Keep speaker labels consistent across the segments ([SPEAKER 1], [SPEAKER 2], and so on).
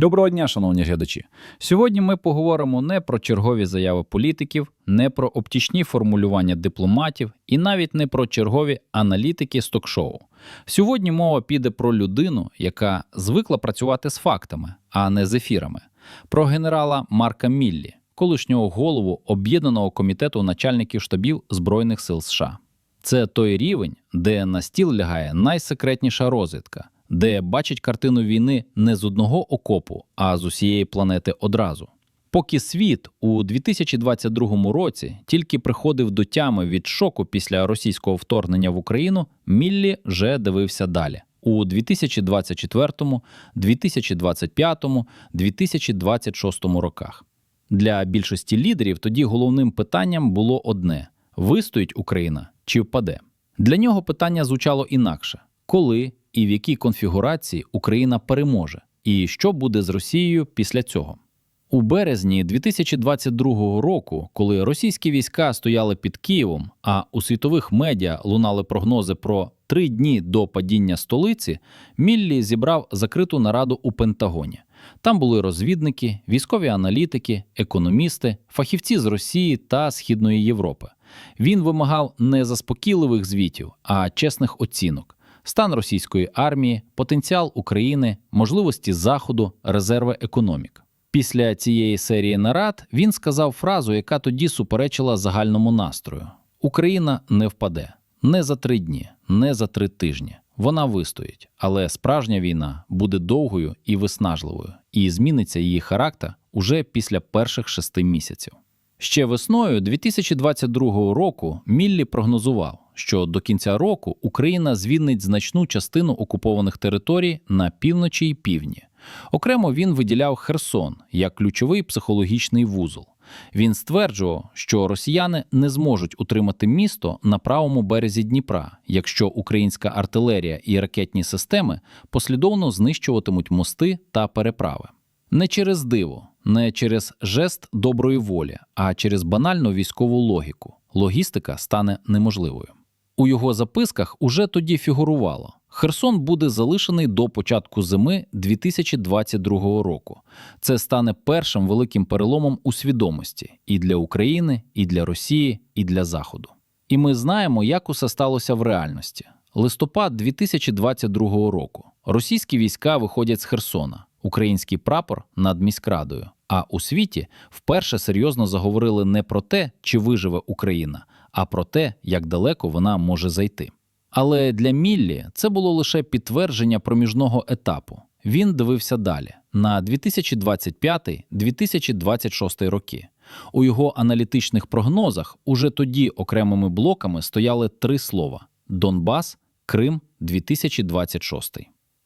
[SPEAKER 1] Доброго дня, шановні глядачі. Сьогодні ми поговоримо не про чергові заяви політиків, не про обтічні формулювання дипломатів і навіть не про чергові аналітики з ток-шоу. Сьогодні мова піде про людину, яка звикла працювати з фактами, а не з ефірами, про генерала Марка Міллі, колишнього голову об'єднаного комітету начальників штабів Збройних сил США. Це той рівень, де на стіл лягає найсекретніша розвідка, де бачить картину війни не з одного окопу, а з усієї планети одразу. Поки світ у 2022 році тільки приходив до тями від шоку після російського вторгнення в Україну, Міллі вже дивився далі. У 2024, 2025, 2026 роках. Для більшості лідерів тоді головним питанням було одне: вистоїть Україна чи впаде? Для нього питання звучало інакше: коли і в якій конфігурації Україна переможе, і що буде з Росією після цього. У березні 2022 року, коли російські війська стояли під Києвом, а у світових медіа лунали прогнози про три дні до падіння столиці, Міллі зібрав закриту нараду у Пентагоні. Там були розвідники, військові аналітики, економісти, фахівці з Росії та Східної Європи. Він вимагав не заспокійливих звітів, а чесних оцінок. Стан російської армії, потенціал України, можливості Заходу, резерви економік. Після цієї серії нарад він сказав фразу, яка тоді суперечила загальному настрою: Україна не впаде не за три дні, не за три тижні. Вона вистоїть, але справжня війна буде довгою і виснажливою, і зміниться її характер уже після перших шести місяців. Ще весною 2022 року Міллі прогнозував, що до кінця року Україна звільнить значну частину окупованих територій на півночі і півдні. Окремо він виділяв Херсон як ключовий психологічний вузол. Він стверджував, що росіяни не зможуть утримати місто на правому березі Дніпра, якщо українська артилерія і ракетні системи послідовно знищуватимуть мости та переправи. Не через диво, не через жест доброї волі, а через банальну військову логіку. Логістика стане неможливою. У його записках уже тоді фігурувало: Херсон буде залишений до початку зими 2022 року. Це стане першим великим переломом у свідомості і для України, і для Росії, і для Заходу. І ми знаємо, як усе сталося в реальності. Листопад 2022 року. Російські війська виходять з Херсона, український прапор над міськрадою. А у світі вперше серйозно заговорили не про те, чи виживе Україна, а про те, як далеко вона може зайти. Але для Міллі це було лише підтвердження проміжного етапу. Він дивився далі на 2025-2026 роки. У його аналітичних прогнозах уже тоді окремими блоками стояли три слова: Донбас, Крим, 2026.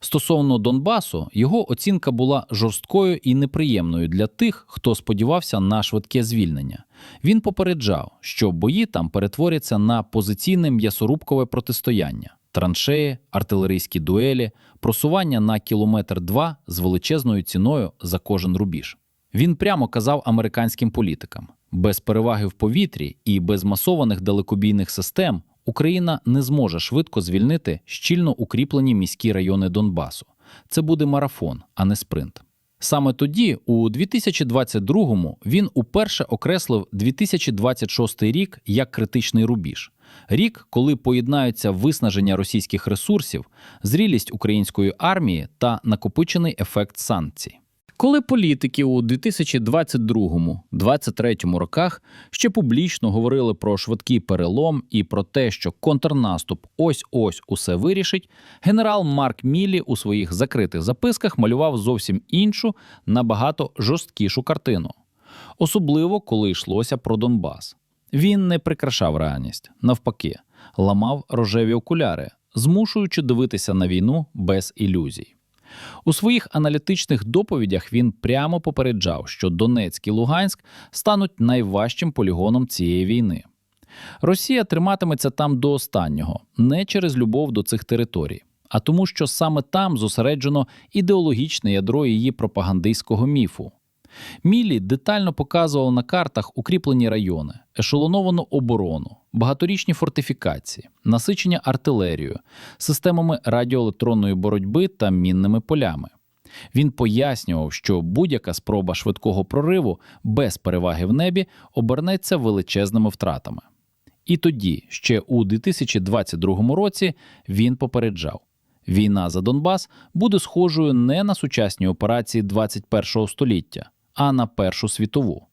[SPEAKER 1] Стосовно Донбасу, його оцінка була жорсткою і неприємною для тих, хто сподівався на швидке звільнення. Він попереджав, що бої там перетворяться на позиційне м'ясорубкове протистояння, траншеї, артилерійські дуелі, просування на кілометр два з величезною ціною за кожен рубіж. Він прямо казав американським політикам: без переваги в повітрі і без масованих далекобійних систем Україна не зможе швидко звільнити щільно укріплені міські райони Донбасу. Це буде марафон, а не спринт. Саме тоді, у 2022-му, він уперше окреслив 2026 рік як критичний рубіж. Рік, коли поєднаються виснаження російських ресурсів, зрілість української армії та накопичений ефект санкцій. Коли політики у 2022-2023 роках ще публічно говорили про швидкий перелом і про те, що контрнаступ ось-ось усе вирішить, генерал Марк Міллі у своїх закритих записках малював зовсім іншу, набагато жорсткішу картину, особливо коли йшлося про Донбас. Він не прикрашав реальність, навпаки, ламав рожеві окуляри, змушуючи дивитися на війну без ілюзій. У своїх аналітичних доповідях він прямо попереджав, що Донецьк і Луганськ стануть найважчим полігоном цієї війни. Росія триматиметься там до останнього, не через любов до цих територій, а тому, що саме там зосереджено ідеологічне ядро її пропагандистського міфу. Мілі детально показував на картах укріплені райони, ешелоновану оборону, багаторічні фортифікації, насичення артилерією, системами радіоелектронної боротьби та мінними полями. Він пояснював, що будь-яка спроба швидкого прориву без переваги в небі обернеться величезними втратами. І тоді, ще у 2022 році, він попереджав: війна за Донбас буде схожою не на сучасні операції 21 століття, а на Першу світову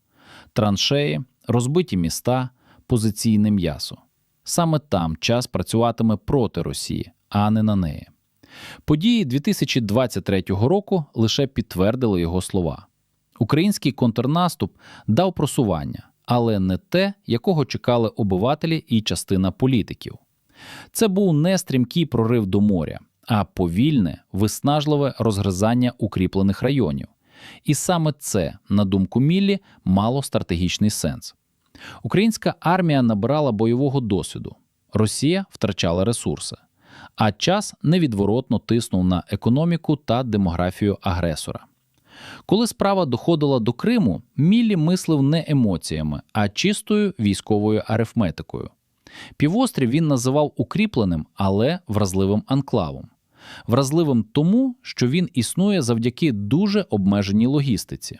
[SPEAKER 1] траншеї, розбиті міста, позиційне м'ясо. Саме там час працюватиме проти Росії, а не на неї. Події 2023 року лише підтвердили його слова. Український контрнаступ дав просування, але не те, якого чекали обивателі і частина політиків. Це був не стрімкий прорив до моря, а повільне, виснажливе розгризання укріплених районів. І саме це, на думку Міллі, мало стратегічний сенс. Українська армія набирала бойового досвіду, Росія втрачала ресурси, а час невідворотно тиснув на економіку та демографію агресора. Коли справа доходила до Криму, Міллі мислив не емоціями, а чистою військовою арифметикою. Півострів він називав укріпленим, але вразливим анклавом. Вразливим тому, що він існує завдяки дуже обмеженій логістиці.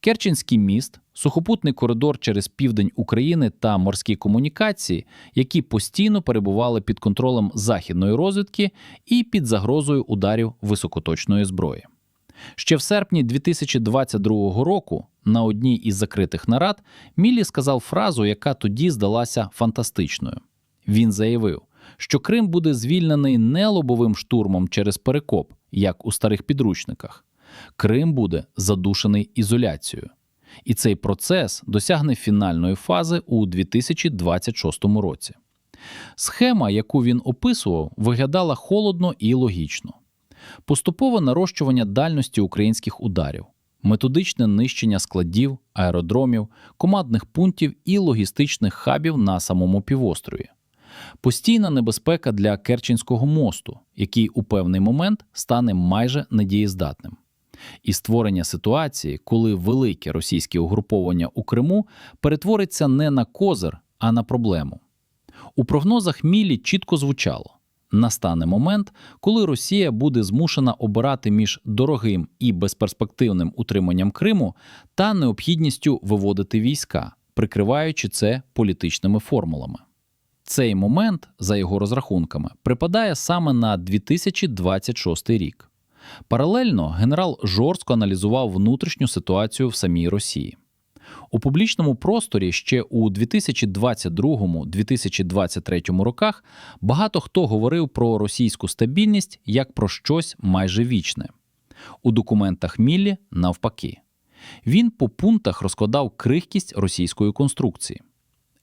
[SPEAKER 1] Керченський міст, сухопутний коридор через південь України та морські комунікації, які постійно перебували під контролем західної розвідки і під загрозою ударів високоточної зброї. Ще в серпні 2022 року на одній із закритих нарад Міллі сказав фразу, яка тоді здалася фантастичною. Він заявив, що Крим буде звільнений не лобовим штурмом через перекоп, як у старих підручниках. Крим буде задушений ізоляцією. І цей процес досягне фінальної фази у 2026 році. Схема, яку він описував, виглядала холодно і логічно. Поступове нарощування дальності українських ударів, методичне нищення складів, аеродромів, командних пунктів і логістичних хабів на самому півострові, постійна небезпека для Керченського мосту, який у певний момент стане майже недієздатним, і створення ситуації, коли велике російське угруповання у Криму перетвориться не на козир, а на проблему. У прогнозах Мілі чітко звучало. Настане момент, коли Росія буде змушена обирати між дорогим і безперспективним утриманням Криму та необхідністю виводити війська, прикриваючи це політичними формулами. Цей момент, за його розрахунками, припадає саме на 2026 рік. Паралельно генерал жорстко аналізував внутрішню ситуацію в самій Росії. У публічному просторі ще у 2022-2023 роках багато хто говорив про російську стабільність як про щось майже вічне. У документах Міллі навпаки. Він по пунктах розкладав крихкість російської конструкції,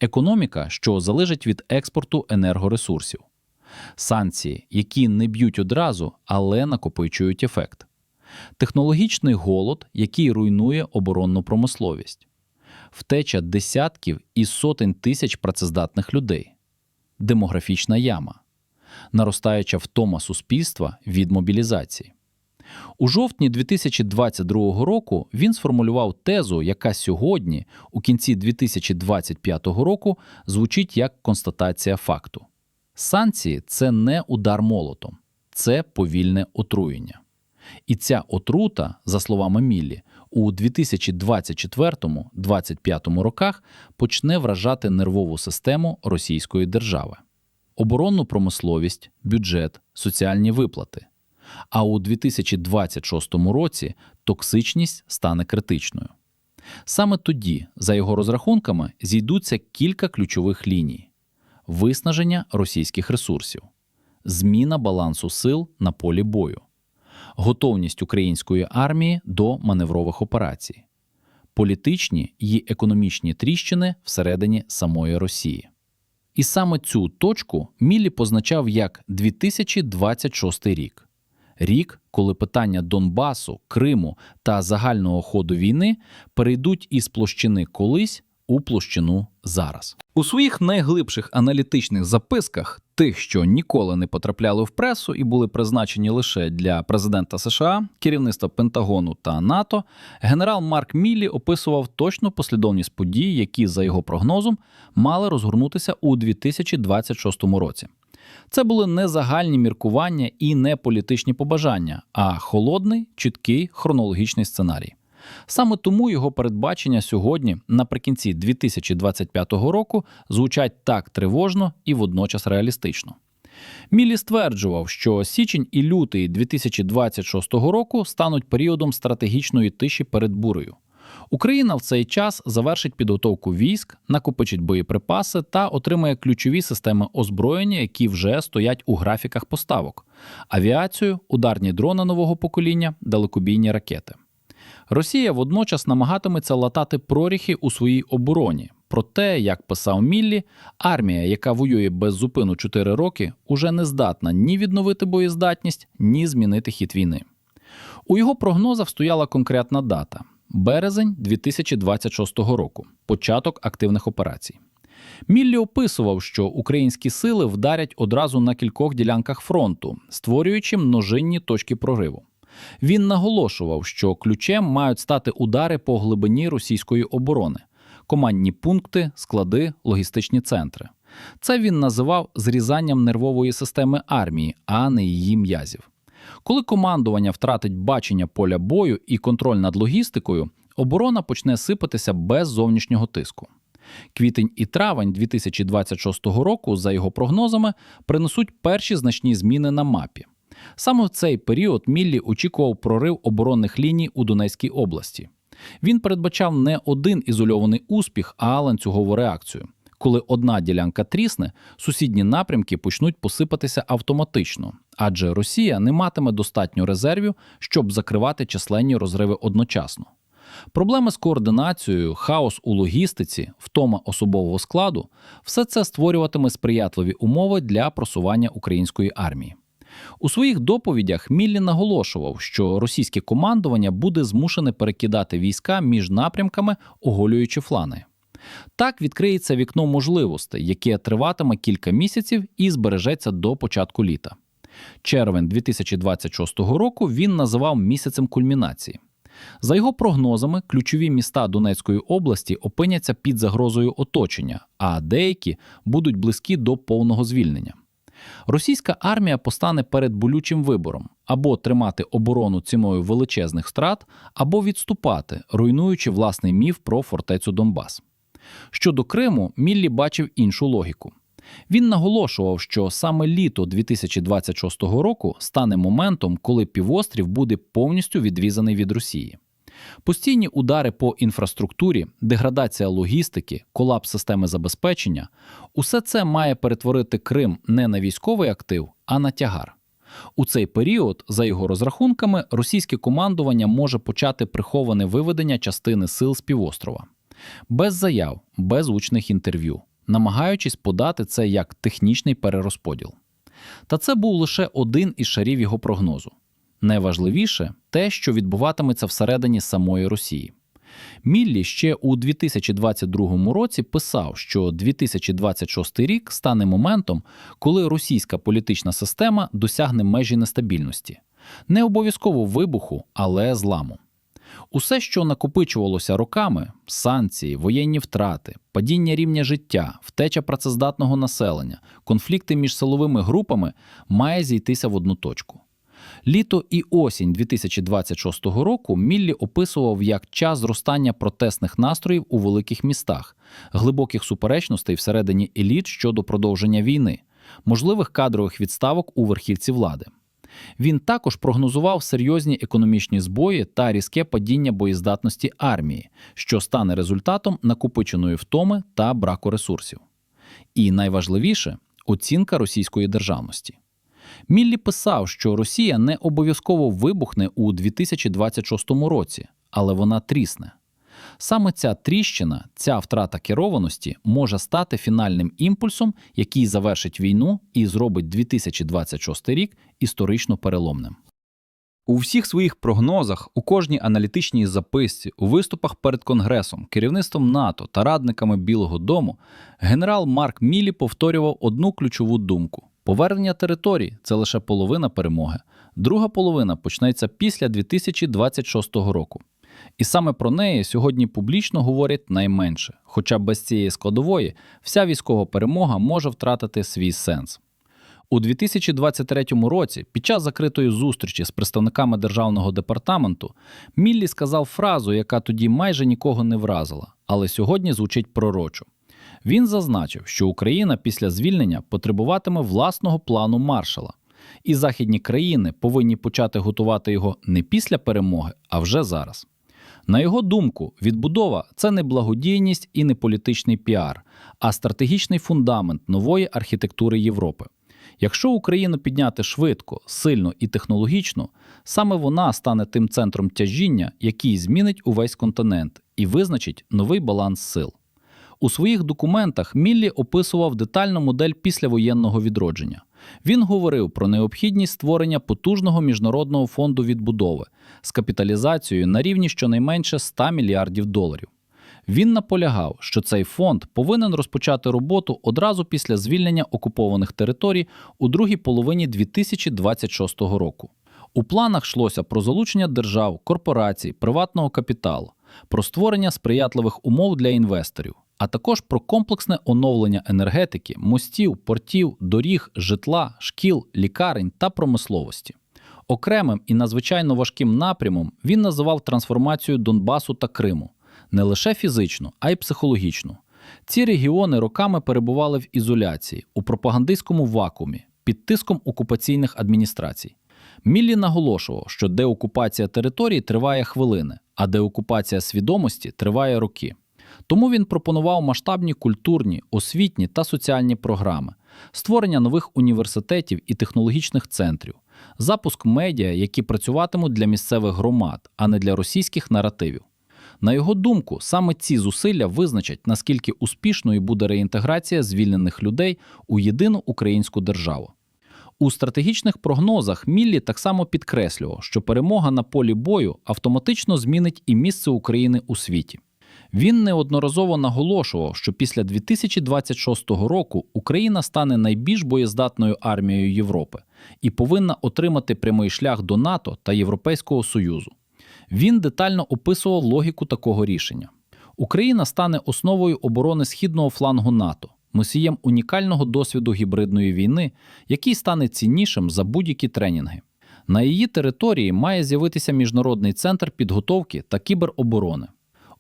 [SPEAKER 1] економіка, що залежить від експорту енергоресурсів, санкції, які не б'ють одразу, але накопичують ефект, технологічний голод, який руйнує оборонну промисловість. Втеча десятків і сотень тисяч працездатних людей, демографічна яма, наростаюча втома суспільства від мобілізації. У жовтні 2022 року він сформулював тезу, яка сьогодні, у кінці 2025 року, звучить як констатація факту. Санкції це не удар молотом, це повільне отруєння. І ця отрута, за словами Міллі, у 2024-2025 роках почне вражати нервову систему Російської держави, оборонну промисловість, бюджет, соціальні виплати. А у 2026 році токсичність стане критичною. Саме тоді, за його розрахунками, зійдуться кілька ключових ліній: виснаження російських ресурсів, зміна балансу сил на полі бою. Готовність української армії до маневрових операцій, політичні і економічні тріщини всередині самої Росії. І саме цю точку Міллі позначав як 2026 рік рік, коли питання Донбасу, Криму та загального ходу війни перейдуть із площини колись у площину зараз. У своїх найглибших аналітичних записках, тих, що ніколи не потрапляли в пресу і були призначені лише для президента США, керівництва Пентагону та НАТО, генерал Марк Міллі описував точну послідовність подій, які, за його прогнозом, мали розгорнутися у 2026 році. Це були не загальні міркування і не політичні побажання, а холодний, чіткий хронологічний сценарій. Саме тому його передбачення сьогодні, наприкінці 2025 року, звучать так тривожно і водночас реалістично. Міллі стверджував, що січень і лютий 2026 року стануть періодом стратегічної тиші перед бурею. Україна в цей час завершить підготовку військ, накопичить боєприпаси та отримає ключові системи озброєння, які вже стоять у графіках поставок: авіацію, ударні дрони нового покоління, далекобійні ракети. Росія водночас намагатиметься латати проріхи у своїй обороні. Проте, як писав Міллі, армія, яка воює без зупину 4 роки, уже не здатна ні відновити боєздатність, ні змінити хід війни. У його прогнозах стояла конкретна дата березень 2026 року, початок активних операцій. Міллі описував, що українські сили вдарять одразу на кількох ділянках фронту, створюючи множинні точки прориву. Він наголошував, що ключем мають стати удари по глибині російської оборони, командні пункти, склади, логістичні центри. Це він називав зрізанням нервової системи армії, а не її м'язів. Коли командування втратить бачення поля бою і контроль над логістикою, оборона почне сипатися без зовнішнього тиску. Квітень і травень 2026 року, за його прогнозами, принесуть перші значні зміни на мапі. Саме в цей період Міллі очікував прорив оборонних ліній у Донецькій області. Він передбачав не один ізольований успіх, а ланцюгову реакцію. Коли одна ділянка трісне, сусідні напрямки почнуть посипатися автоматично, адже Росія не матиме достатньо резервів, щоб закривати численні розриви одночасно. Проблеми з координацією, хаос у логістиці, втома особового складу все це створюватиме сприятливі умови для просування української армії. У своїх доповідях Міллі наголошував, що російське командування буде змушене перекидати війська між напрямками, оголюючи флани. Так відкриється вікно можливостей, яке триватиме кілька місяців і збережеться до початку літа. Червень 2026 року він називав місяцем кульмінації. За його прогнозами, ключові міста Донецької області опиняться під загрозою оточення, а деякі будуть близькі до повного звільнення. Російська армія постане перед болючим вибором або тримати оборону ціною величезних страт, або відступати, руйнуючи власний міф про фортецю Донбас. Щодо Криму, Міллі бачив іншу логіку. Він наголошував, що саме літо 2026 року стане моментом, коли півострів буде повністю відрізаний від Росії. Постійні удари по інфраструктурі, деградація логістики, колапс системи забезпечення усе це має перетворити Крим не на військовий актив, а на тягар. У цей період, за його розрахунками, російське командування може почати приховане виведення частини сил з півострова. Без заяв, без учних інтерв'ю, намагаючись подати це як технічний перерозподіл. Та це був лише один із шарів його прогнозу. Найважливіше те, що відбуватиметься всередині самої Росії. Міллі ще у 2022 році писав, що 2026 рік стане моментом, коли російська політична система досягне межі нестабільності, не обов'язково вибуху, але зламу. Усе, що накопичувалося роками санкції, воєнні втрати, падіння рівня життя, втеча працездатного населення, конфлікти між силовими групами, має зійтися в одну точку. Літо і осінь 2026 року Міллі описував як час зростання протестних настроїв у великих містах, глибоких суперечностей всередині еліт щодо продовження війни, можливих кадрових відставок у верхівці влади. Він також прогнозував серйозні економічні збої та різке падіння боєздатності армії, що стане результатом накопиченої втоми та браку ресурсів. І найважливіше оцінка російської державності. Міллі писав, що Росія не обов'язково вибухне у 2026 році, але вона трісне. Саме ця тріщина, ця втрата керованості може стати фінальним імпульсом, який завершить війну і зробить 2026 рік історично переломним.
[SPEAKER 2] У всіх своїх прогнозах, у кожній аналітичній записці, у виступах перед Конгресом, керівництвом НАТО та радниками Білого Дому, генерал Марк Мілі повторював одну ключову думку: повернення територій це лише половина перемоги. Друга половина почнеться після 2026 року. І саме про неї сьогодні публічно говорять найменше, хоча без цієї складової вся військова перемога може втратити свій сенс. У 2023 році, під час закритої зустрічі з представниками державного департаменту, Міллі сказав фразу, яка тоді майже нікого не вразила, але сьогодні звучить пророчо. Він зазначив, що Україна після звільнення потребуватиме власного плану маршала, і західні країни повинні почати готувати його не після перемоги, а вже зараз. На його думку, відбудова це не благодійність і не політичний піар, а стратегічний фундамент нової архітектури Європи. Якщо Україну підняти швидко, сильно і технологічно, саме вона стане тим центром тяжіння, який змінить увесь континент і визначить новий баланс сил. У своїх документах Міллі описував детальну модель післявоєнного відродження. Він говорив про необхідність створення потужного міжнародного фонду відбудови з капіталізацією на рівні щонайменше 100 мільярдів доларів. Він наполягав, що цей фонд повинен розпочати роботу одразу після звільнення окупованих територій у другій половині 2026 року. У планах йшлося про залучення держав, корпорацій, приватного капіталу, про створення сприятливих умов для інвесторів, а також про комплексне оновлення енергетики, мостів, портів, доріг, житла, шкіл, лікарень та промисловості. Окремим і надзвичайно важким напрямом він називав трансформацію Донбасу та Криму не лише фізично, а й психологічно. Ці регіони роками перебували в ізоляції, у пропагандистському вакуумі, під тиском окупаційних адміністрацій. Міллі наголошував, що деокупація територій триває хвилини, а деокупація свідомості триває роки. Тому він пропонував масштабні культурні, освітні та соціальні програми, створення нових університетів і технологічних центрів, запуск медіа, які працюватимуть для місцевих громад, а не для російських наративів. На його думку, саме ці зусилля визначать, наскільки успішною буде реінтеграція звільнених людей у єдину українську державу. У стратегічних прогнозах Міллі так само підкреслював, що перемога на полі бою автоматично змінить і місце України у світі. Він неодноразово наголошував, що після 2026 року Україна стане найбільш боєздатною армією Європи і повинна отримати прямий шлях до НАТО та Європейського Союзу. Він детально описував логіку такого рішення. Україна стане основою оборони східного флангу НАТО, носієм унікального досвіду гібридної війни, який стане ціннішим за будь-які тренінги. На її території має з'явитися міжнародний центр підготовки та кібероборони.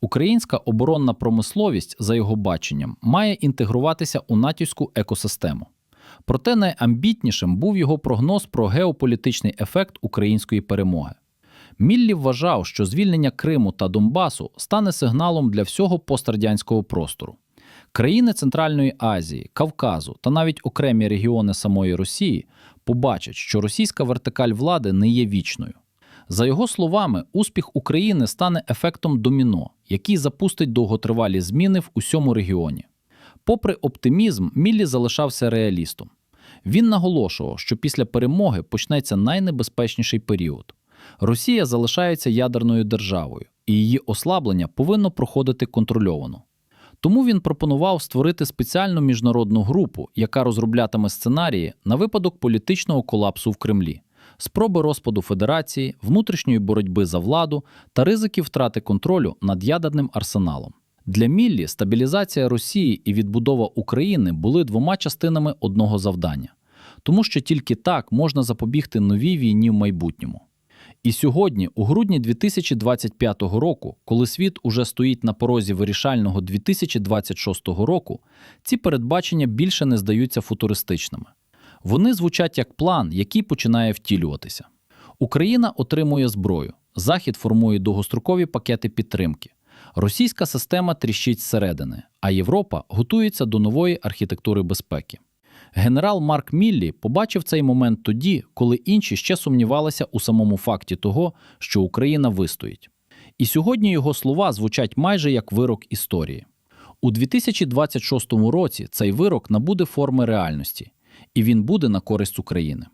[SPEAKER 2] Українська оборонна промисловість, за його баченням, має інтегруватися у натівську екосистему. Проте найамбітнішим був його прогноз про геополітичний ефект української перемоги. Міллі вважав, що звільнення Криму та Донбасу стане сигналом для всього пострадянського простору. Країни Центральної Азії, Кавказу та навіть окремі регіони самої Росії побачать, що російська вертикаль влади не є вічною. За його словами, успіх України стане ефектом доміно, який запустить довготривалі зміни в усьому регіоні. Попри оптимізм, Міллі залишався реалістом. Він наголошував, що після перемоги почнеться найнебезпечніший період. Росія залишається ядерною державою, і її ослаблення повинно проходити контрольовано. Тому він пропонував створити спеціальну міжнародну групу, яка розроблятиме сценарії на випадок політичного колапсу в Кремлі, спроби розпаду федерації, внутрішньої боротьби за владу та ризики втрати контролю над ядерним арсеналом. Для Міллі стабілізація Росії і відбудова України були двома частинами одного завдання, тому що тільки так можна запобігти новій війні в майбутньому. І сьогодні, у грудні 2025 року, коли світ уже стоїть на порозі вирішального 2026 року, ці передбачення більше не здаються футуристичними. Вони звучать як план, який починає втілюватися. Україна отримує зброю, Захід формує довгострокові пакети підтримки. Російська система тріщить зсередини, а Європа готується до нової архітектури безпеки. Генерал Марк Міллі побачив цей момент тоді, коли інші ще сумнівалися у самому факті того, що Україна вистоїть. І сьогодні його слова звучать майже як вирок історії. У 2026 році цей вирок набуде форми реальності, і він буде на користь України.